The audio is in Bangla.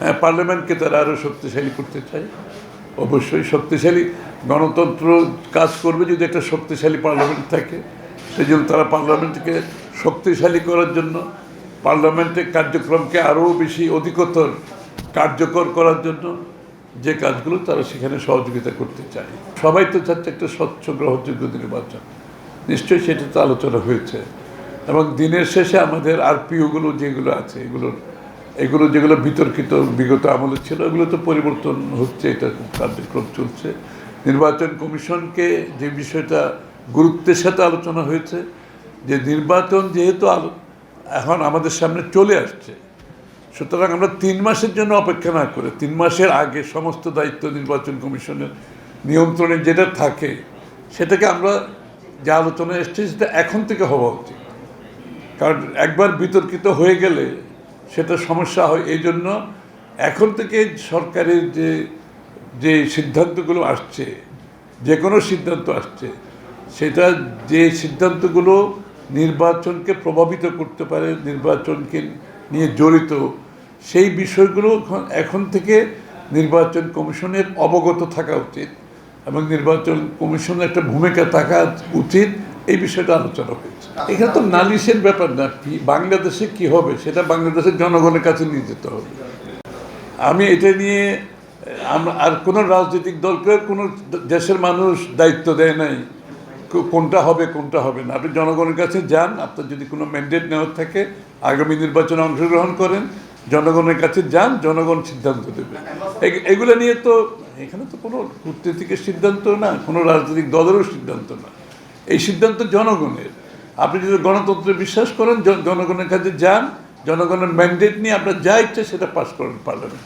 হ্যাঁ, পার্লামেন্টকে তারা আরও শক্তিশালী করতে চায়। অবশ্যই শক্তিশালী। গণতন্ত্র কাজ করবে যদি একটা শক্তিশালী পার্লামেন্ট থাকে। সেই জন্য তারা পার্লামেন্টকে শক্তিশালী করার জন্য পার্লামেন্টের কার্যক্রমকে আরও বেশি অধিকতর কার্যকর করার জন্য যে কাজগুলো তারা সেখানে সহযোগিতা করতে চায়। সবাই তো চাচ্ছে একটা স্বচ্ছ গ্রহণযোগ্য নির্বাচন। নিশ্চয়ই সেটা তো আলোচনা হয়েছে। এবং দিনের শেষে আমাদের আর আরপিওগুলো যেগুলো আছে এগুলোর এগুলো যেগুলো বিতর্কিত, বিগত আমলে ছিল, এগুলো তো পরিবর্তন হচ্ছে, এটা কার্যক্রম চলছে। নির্বাচন কমিশনকে যে বিষয়টা গুরুত্বের সাথে আলোচনা হয়েছে, যে নির্বাচন যেহেতু এখন আমাদের সামনে চলে আসছে, সুতরাং আমরা তিন মাসের জন্য অপেক্ষা না করে, তিন মাসের আগে সমস্ত দায়িত্ব নির্বাচন কমিশনের নিয়ন্ত্রণে যেটা থাকে, সেটাকে আমরা যে আলোচনা এসছে, সেটা এখন থেকে হওয়া উচিত। কারণ একবার বিতর্কিত হয়ে গেলে সেটা সমস্যা হয়, এই জন্য এখন থেকে সরকারের যে যে সিদ্ধান্তগুলো আসছে, যে কোনো সিদ্ধান্ত আসছে, সেটা যে সিদ্ধান্তগুলো নির্বাচনকে প্রভাবিত করতে পারে, নির্বাচনকে নিয়ে জড়িত, সেই বিষয়গুলো এখন- থেকে নির্বাচন কমিশনের অবগত থাকা উচিত এবং নির্বাচন কমিশনের একটা ভূমিকা থাকা উচিত। এই বিষয়টা আলোচনা হয়েছে। এখানে তো নালিশের ব্যাপার না বাংলাদেশে কি হবে সেটা বাংলাদেশের জনগণের কাছে নিয়ে যেতে হবে। আমি এটা নিয়ে আর কোনো রাজনৈতিক দলকে কোনো দেশের মানুষ দায়িত্ব দেয় নাই কোনটা হবে কোনটা হবে না। আপনি জনগণের কাছে যান, আপনার যদি কোনো ম্যান্ডেট নেওয়ার থাকে, আগামী নির্বাচনে অংশগ্রহণ করেন, জনগণের কাছে যান, জনগণ সিদ্ধান্ত দেবে। এগুলো নিয়ে তো, এখানে তো কোনো কূটনীতিকের সিদ্ধান্ত না, কোনো রাজনৈতিক দলেরও সিদ্ধান্ত না। এই সিদ্ধান্ত জনগণের। আপনি যদি গণতন্ত্রে বিশ্বাস করেন জনগণের কাছে যান, জনগণের ম্যান্ডেট নিয়ে আপনার যা ইচ্ছা সেটা পাস করেন পার্লামেন্ট